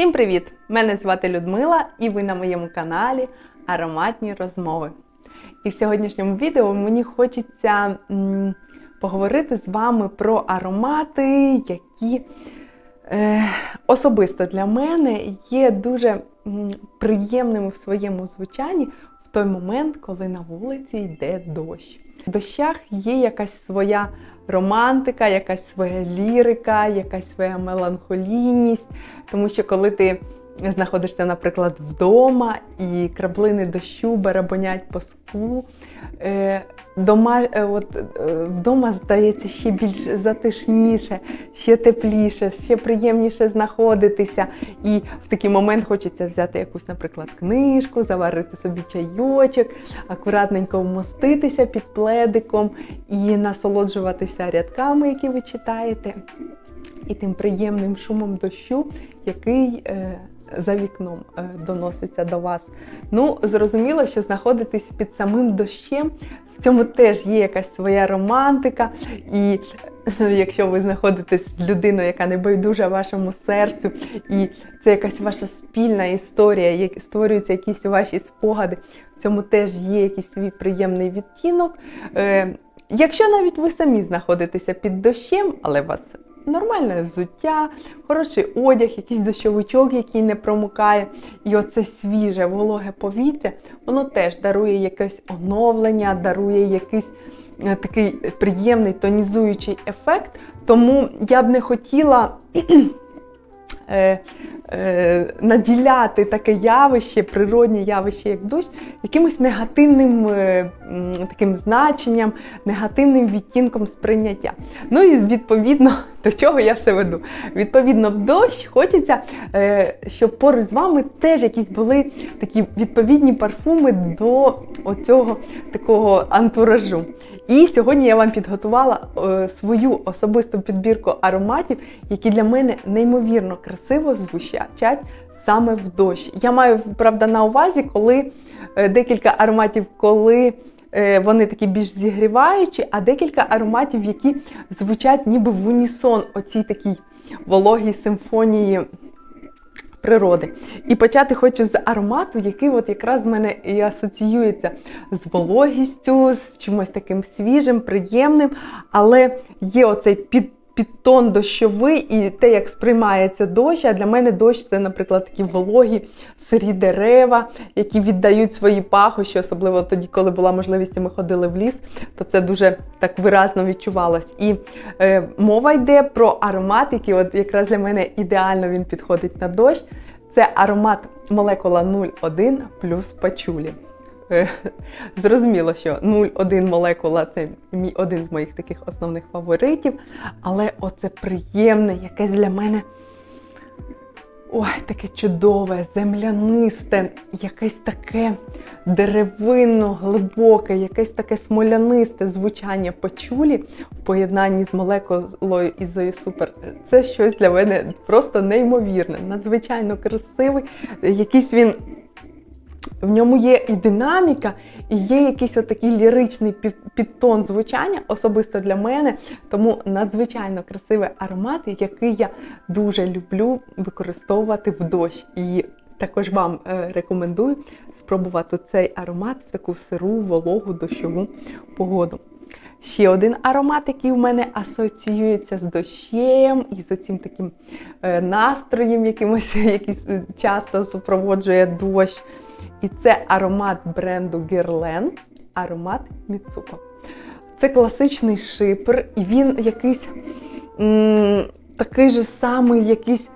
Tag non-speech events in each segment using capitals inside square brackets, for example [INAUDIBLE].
Всім привіт! Мене звати Людмила і ви на моєму каналі Ароматні розмови. І в сьогоднішньому відео мені хочеться поговорити з вами про аромати, які е, особисто для мене є дуже приємними в своєму звучанні в той момент, коли на вулиці йде дощ. В дощах є якась своя романтика, якась своя лірика, якась своя меланхолійність. Тому що коли ти знаходишся, наприклад, вдома і краплини дощу барабанять по склу, е, дома, е, от, е, вдома здається ще більш затишніше, ще тепліше, ще приємніше знаходитися. І в такий момент хочеться взяти якусь, наприклад, книжку, заварити собі чайочок, акуратненько вмоститися під пледиком і насолоджуватися рядками, які ви читаєте, і тим приємним шумом дощу, який за вікном е, доноситься до вас. Ну, зрозуміло, що знаходитись під самим дощем. В цьому теж є якась своя романтика, і е, якщо ви знаходитесь з людиною, яка не байдужа вашому серцю, і це якась ваша спільна історія, як створюються якісь ваші спогади, в цьому теж є якийсь свій приємний відтінок. Е, Якщо навіть ви самі знаходитеся під дощем, але вас нормальне взуття, хороший одяг, якийсь дощовичок, який не промокає, і оце свіже, вологе повітря, воно теж дарує якесь оновлення, дарує якийсь е, такий приємний тонізуючий ефект. Тому я б не хотіла. Е, е, Наділяти таке явище, природнє явище, як дощ, якимось негативним е, таким значенням, негативним відтінком сприйняття. Ну і відповідно [LAUGHS] до чого я все веду. Відповідно, в дощ хочеться, е, щоб поруч з вами теж якісь були такі відповідні парфуми до оцього такого антуражу. І сьогодні я вам підготувала е, свою особисту підбірку ароматів, які для мене неймовірно красиво звучать саме в дощ. Я маю, правда, на увазі, коли е, декілька ароматів, коли е, вони такі більш зігріваючі, а декілька ароматів, які звучать ніби в унісон оцій такій вологій симфонії природи. І почати хочу з аромату, який от якраз в мене і асоціюється з вологістю, з чимось таким свіжим, приємним, але є оцей під. Підтон дощовий і те, як сприймається дощ. А для мене дощ це, наприклад, такі вологі, сирі дерева, які віддають свої пахощі, особливо тоді, коли була можливість, і ми ходили в ліс, то це дуже так виразно відчувалось. І е, мова йде про аромат, який от якраз для мене ідеально він підходить на дощ. Це аромат молекула 01 плюс пачулі. Е, [LAUGHS] Зрозуміло, що 0,1 молекула це мій один з моїх таких основних фаворитів. Але оце приємне, якесь для мене ой, таке чудове, землянисте, якесь таке деревинно, глибоке, якесь таке смолянисте звучання пачулі в поєднанні з молекулою ізої супер. Це щось для мене просто неймовірне, надзвичайно красивий. Якийсь він. В ньому є і динаміка, і є якийсь отакий ліричний підтон звучання, особисто для мене. Тому надзвичайно красивий аромат, який я дуже люблю використовувати в дощ. І також вам е, рекомендую спробувати цей аромат в таку сиру, вологу, дощову погоду. Ще один аромат, який в мене асоціюється з дощем і з цим таким е, настроєм, якимось, [LAUGHS] який часто супроводжує дощ. І це аромат бренду Guerlain, аромат Міцуко. Це класичний шипр, і він якийсь м такий же самий, якийсь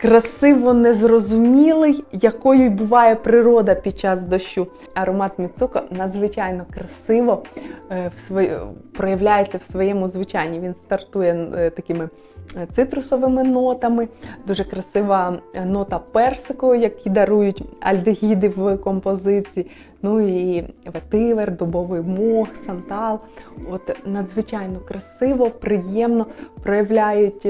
красиво незрозумілий, якою буває природа під час дощу. Аромат Міцуко надзвичайно красиво е, в свої, проявляється в своєму звучанні. Він стартує е, такими цитрусовими нотами, дуже красива нота персику, які дарують альдегіди в композиції. Ну і ветивер, дубовий мох, сантал. От Надзвичайно красиво, приємно проявляють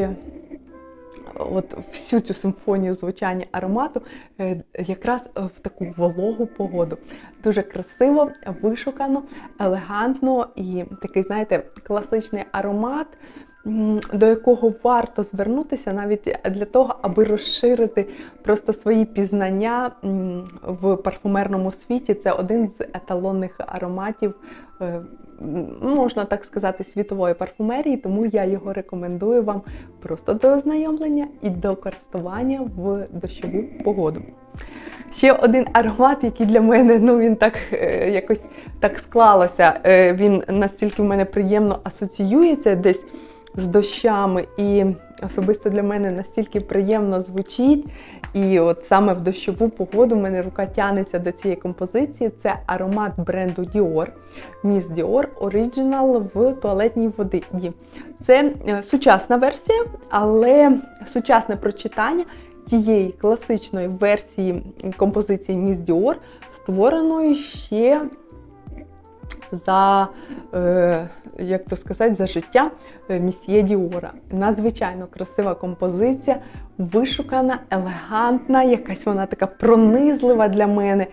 от всю цю симфонію звучання аромату е, якраз в таку вологу погоду. Дуже красиво, вишукано, елегантно і такий, знаєте, класичний аромат. до якого варто звернутися навіть для того, аби розширити просто свої пізнання в парфумерному світі. Це один з еталонних ароматів, е, можна так сказати, світової парфумерії, тому я його рекомендую вам просто до ознайомлення і до користування в дощову погоду. Ще один аромат, який для мене ну він так е, якось так склалося. Е, він настільки в мене приємно асоціюється десь з дощами, і особисто для мене настільки приємно звучить. І от саме в дощову погоду в мене рука тянеться до цієї композиції. Це аромат бренду Dior, Miss Dior Original в туалетній воді. Це е, сучасна версія, але сучасне прочитання тієї класичної версії композиції Miss Dior, створеної ще за, е, як то сказати, за життя е, місьє Діора. Надзвичайно красива композиція, вишукана, елегантна, якась вона така пронизлива для мене.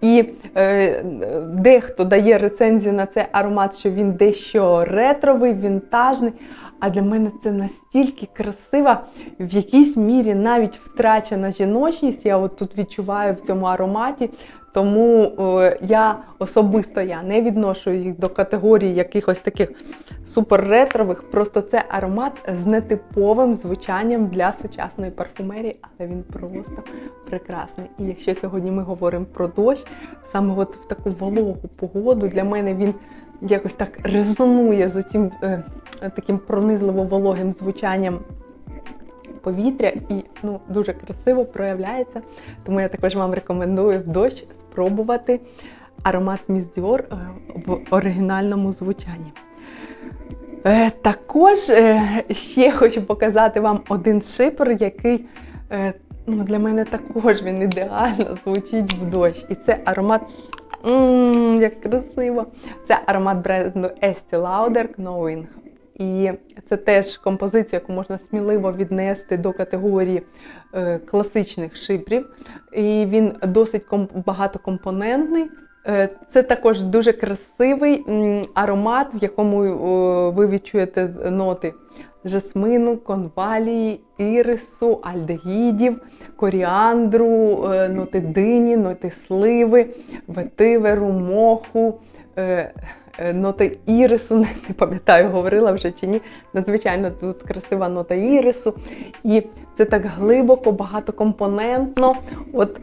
І е, дехто дає рецензію на цей аромат, що він дещо ретровий, вінтажний. А для мене це настільки красива, в якійсь мірі навіть втрачена жіночність. Я от тут відчуваю в цьому ароматі. Тому е, я особисто я не відношу їх до категорії якихось таких супер-ретрових. Просто це аромат з нетиповим звучанням для сучасної парфумерії, але він просто прекрасний. І якщо сьогодні ми говоримо про дощ, саме от в таку вологу погоду для мене він якось так резонує з цим е, таким пронизливо вологим звучанням. Повітря і ну дуже красиво проявляється. Тому я також вам рекомендую в дощ спробувати аромат Miss Dior е, в оригінальному звучанні. Е, Також е, ще хочу показати вам один шипер, який ну, для мене також він ідеально звучить в дощ. І це аромат. Ммм, як красиво! Це аромат бренду Estee Lauder Knowing. І це теж композиція, яку можна сміливо віднести до категорії е, класичних шипрів. І він досить комп- багатокомпонентний. Е, Це також дуже красивий аромат, в якому е, ви відчуєте ноти жасмину, конвалії, ірису, альдегідів, коріандру, ноти дині, ноти сливи, ветиверу, моху. Е, Ноти ірису, [LAUGHS] не пам'ятаю, говорила вже чи ні. Надзвичайно тут красива нота ірису. І це так глибоко, багатокомпонентно. От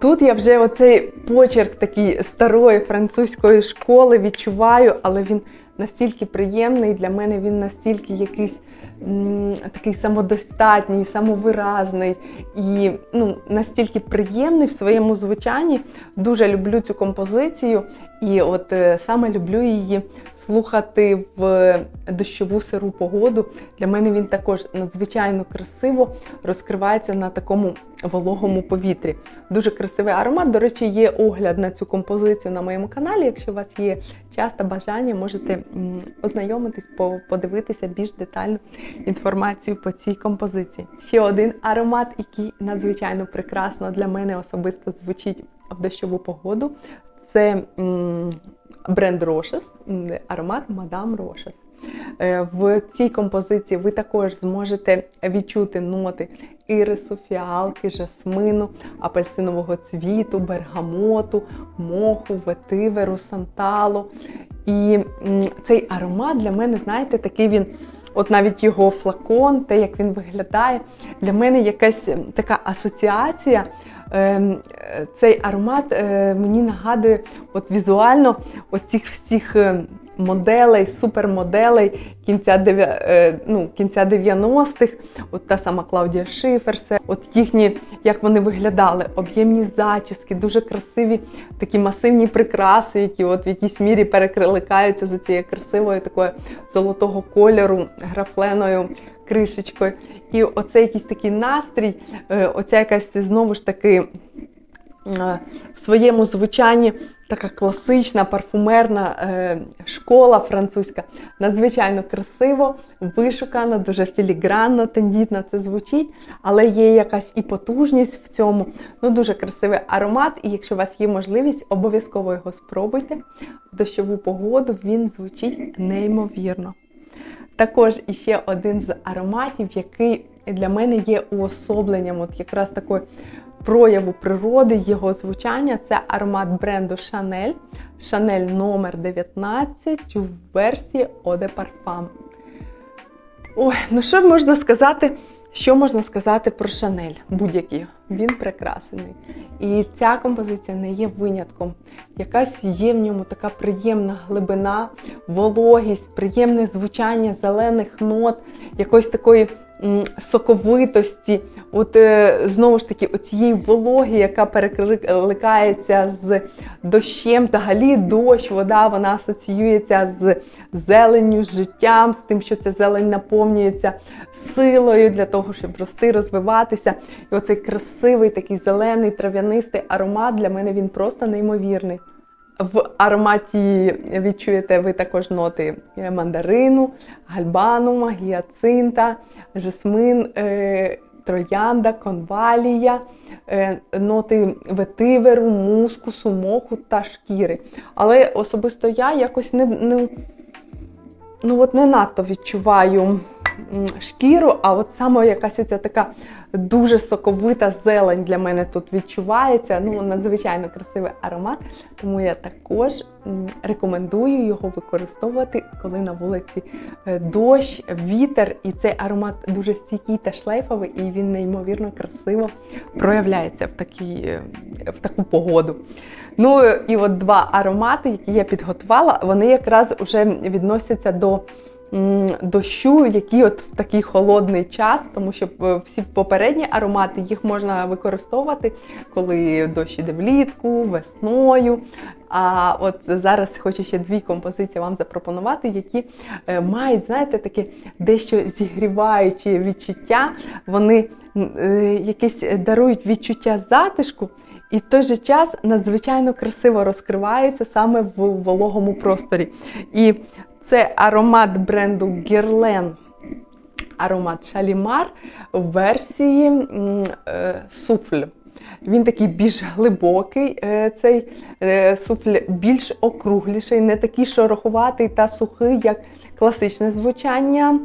тут я вже оцей почерк такий старої французької школи відчуваю, але він настільки приємний для мене, він настільки якийсь м, такий самодостатній, самовиразний і ну, настільки приємний в своєму звучанні. Дуже люблю цю композицію, і от е, саме люблю її слухати в дощову сиру погоду. Для мене він також надзвичайно красиво розкривається на такому вологому повітрі. Дуже красивий аромат. До речі, є огляд на цю композицію на моєму каналі. Якщо у вас є час та бажання, можете ознайомитись, подивитися більш детальну інформацію по цій композиції. Ще один аромат, який надзвичайно прекрасно для мене особисто звучить в дощову погоду. Це бренд Рошес, аромат Мадам Рошес. В цій композиції ви також зможете відчути ноти ірису, фіалки, жасмину, апельсинового цвіту, бергамоту, моху, ветиверу, санталу. І цей аромат для мене, знаєте, такий він. От навіть його флакон, те, як він виглядає, для мене якась така асоціація. Ем, е, Цей аромат е, мені нагадує от візуально оцих всіх ем, моделей, супермоделей кінця, е, ну, кінця 90-х, от та сама Клаудія Шиферсе, от їхні, як вони виглядали, об'ємні зачіски, дуже красиві такі масивні прикраси, які от в якійсь мірі перекликаються за цією красивою такою золотого кольору, графленою кришечкою. І оце якийсь такий настрій, е, оця якась знову ж таки е, в своєму звучанні така класична парфумерна е, школа французька. Надзвичайно красиво, вишукано, дуже філігранно, тендітно це звучить, але є якась і потужність в цьому. Ну, дуже красивий аромат, і якщо у вас є можливість, обов'язково його спробуйте. В дощову погоду він звучить неймовірно. Також іще один з ароматів, який для мене є уособленням, от якраз такої прояву природи, його звучання. Це аромат бренду Chanel. Chanel номер 19 в версії Parfum. Ой, ну що можна сказати? Що можна сказати про Шанель? Будь-який. Він прекрасний. І ця композиція не є винятком. Якась є в ньому така приємна глибина, вологість, приємне звучання зелених нот, якоїсь такої соковитості. От е, знову ж таки, оцієї вологи, яка перекликається з дощем. Взагалі дощ, вода, вона асоціюється з зеленню, з життям, з тим, що ця зелень наповнюється силою для того, щоб рости, розвиватися. І оцей красивий такий зелений трав'янистий аромат для мене він просто неймовірний. В ароматі відчуєте ви також ноти мандарину, гальбанума, гіацинта, жасмин, е, троянда, конвалія, е, ноти ветиверу, мускусу, моху та шкіри. Але особисто я якось не, не, ну от не надто відчуваю шкіру, а от саме якась оця така дуже соковита зелень для мене тут відчувається. Ну, надзвичайно красивий аромат, тому я також рекомендую його використовувати, коли на вулиці е, дощ, вітер, і цей аромат дуже стійкий та шлейфовий, і він неймовірно красиво проявляється в, такій, е, в таку погоду. Ну і от два аромати, які я підготувала, вони якраз вже відносяться до дощу, який от в такий холодний час, тому що е, всі попередні аромати їх можна використовувати, коли дощ іде влітку, весною. А от зараз хочу ще дві композиції вам запропонувати, які е, мають, знаєте, таке дещо зігріваючі відчуття. Вони е, якісь дарують відчуття затишку. І в той же час надзвичайно красиво розкриваються саме в вологому просторі. І це аромат бренду Guerlain. Аромат Шалімар в версії е, суфль. Він такий більш глибокий, е, цей е, суфль більш округліший, не такий шороховатий та сухий, як класичне звучання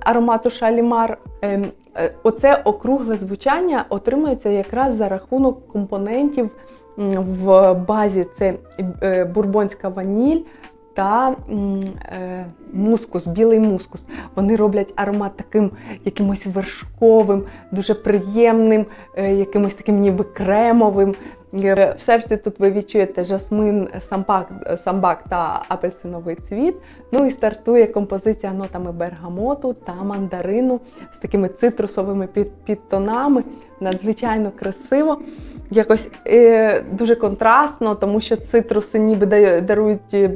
аромату Шалімар. Оце округле звучання отримується якраз за рахунок компонентів в базі. Це бурбонська ваніль, та е, мускус, білий мускус. Вони роблять аромат таким якимось вершковим, дуже приємним, е, якимось таким ніби кремовим. Е, в серці тут ви відчуєте жасмин, самбак, самбак та апельсиновий цвіт. Ну і стартує композиція нотами бергамоту та мандарину з такими цитрусовими підтонами. Надзвичайно красиво якось е, дуже контрастно, тому що цитруси ніби дарують е,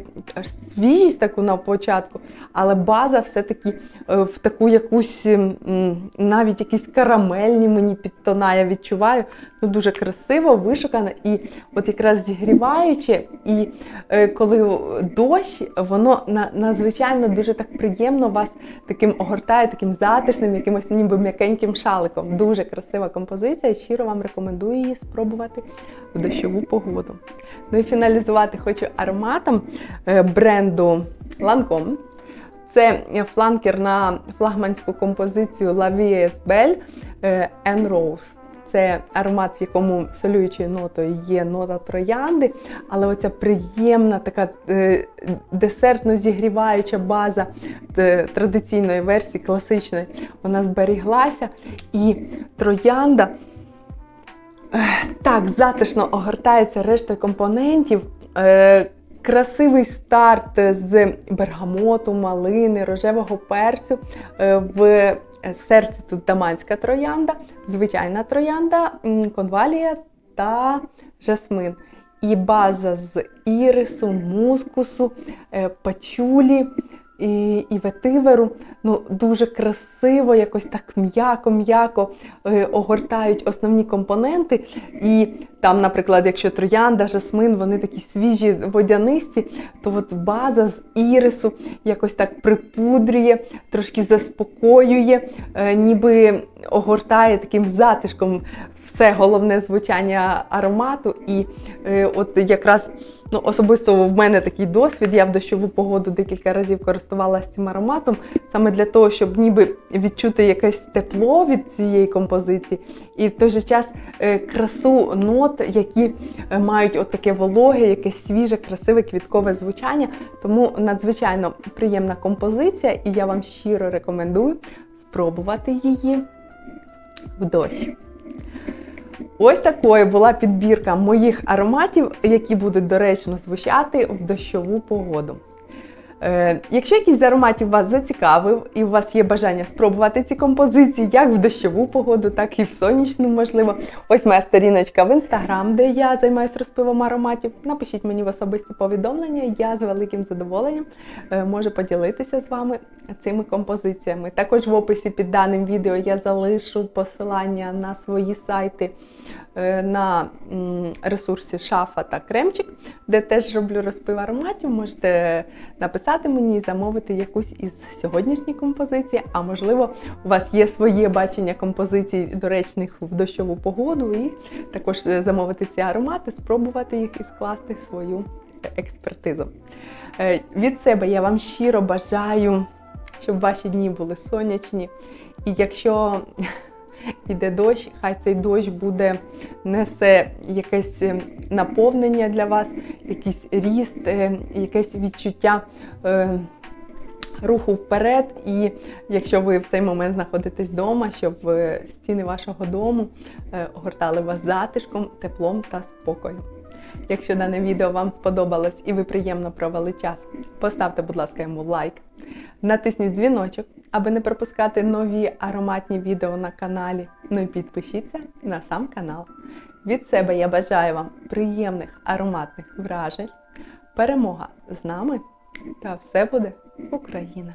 свіжість таку на початку, але база все-таки е, в таку якусь навіть якісь карамельні мені підтона, я відчуваю. Ну, Дуже красиво, вишукано і от якраз зігріваюче, і е, коли дощ, воно надзвичайно дуже так приємно вас таким огортає, таким затишним, якимось ніби м'якеньким шаликом. Дуже красива композиція. Щиро вам рекомендую її спробувати в дощову погоду. Ну і фіналізувати хочу ароматом е, бренду Lancome. Це фланкер на флагманську композицію La Vie Belle en Rose. Це аромат, в якому солюючою нотою є нота троянди, але оця приємна, така е, десертно зігріваюча база е, традиційної версії, класичної, вона зберіглася. І троянда е, так затишно огортається рештою компонентів. Красивий старт з бергамоту, малини, рожевого перцю в серці тут даманська троянда, звичайна троянда, конвалія та жасмин. І база з ірису, мускусу, е, пачулі і і ветиверу. Ну, Дуже красиво, якось так м'яко-м'яко е, огортають основні компоненти. І там, наприклад, якщо троянда, жасмин, вони такі свіжі водянисті, то от база з ірису якось так припудрює, трошки заспокоює, е, ніби огортає таким затишком все головне звучання аромату. І е, от якраз ну, особисто в мене такий досвід. Я в дощову погоду декілька разів користувалася цим ароматом, саме для того, щоб ніби відчути якесь тепло від цієї композиції, і в той же час е, красу нот, які е, мають от таке вологе, якесь свіже, красиве квіткове звучання. Тому надзвичайно приємна композиція, і я вам щиро рекомендую спробувати її в дощ. Ось такою була підбірка моїх ароматів, які будуть доречно звучати в дощову погоду. Е, якщо якийсь з ароматів вас зацікавив і у вас є бажання спробувати ці композиції, як в дощову погоду, так і в сонячну, можливо. Ось моя сторіночка в інстаграм, де я займаюся розпивом ароматів. Напишіть мені в особисті повідомлення, я з великим задоволенням е, можу поділитися з вами цими композиціями. Також в описі під даним відео я залишу посилання на свої сайти. е, На ресурсі шафа та кремчик, де теж роблю розпив ароматів. Можете написати мені і замовити якусь із сьогоднішніх композицій, а можливо, у вас є своє бачення композицій доречних в дощову погоду, і також е, замовити ці аромати, спробувати їх і скласти свою експертизу. Е, Від себе я вам щиро бажаю, щоб ваші дні були сонячні. І якщо іде дощ, хай цей дощ буде несе якесь е, наповнення для вас, якийсь ріст, е, якесь відчуття е, руху вперед. І якщо ви в цей момент знаходитесь вдома, щоб е, стіни вашого дому огортали вас затишком, теплом та спокоєм. Якщо дане відео вам сподобалось і ви приємно провели час, поставте, будь ласка, йому лайк. Натисніть дзвіночок, аби не пропускати нові ароматні відео на каналі. Ну і підпишіться на сам канал. Від себе я бажаю вам приємних ароматних вражень, перемога з нами та все буде Україна!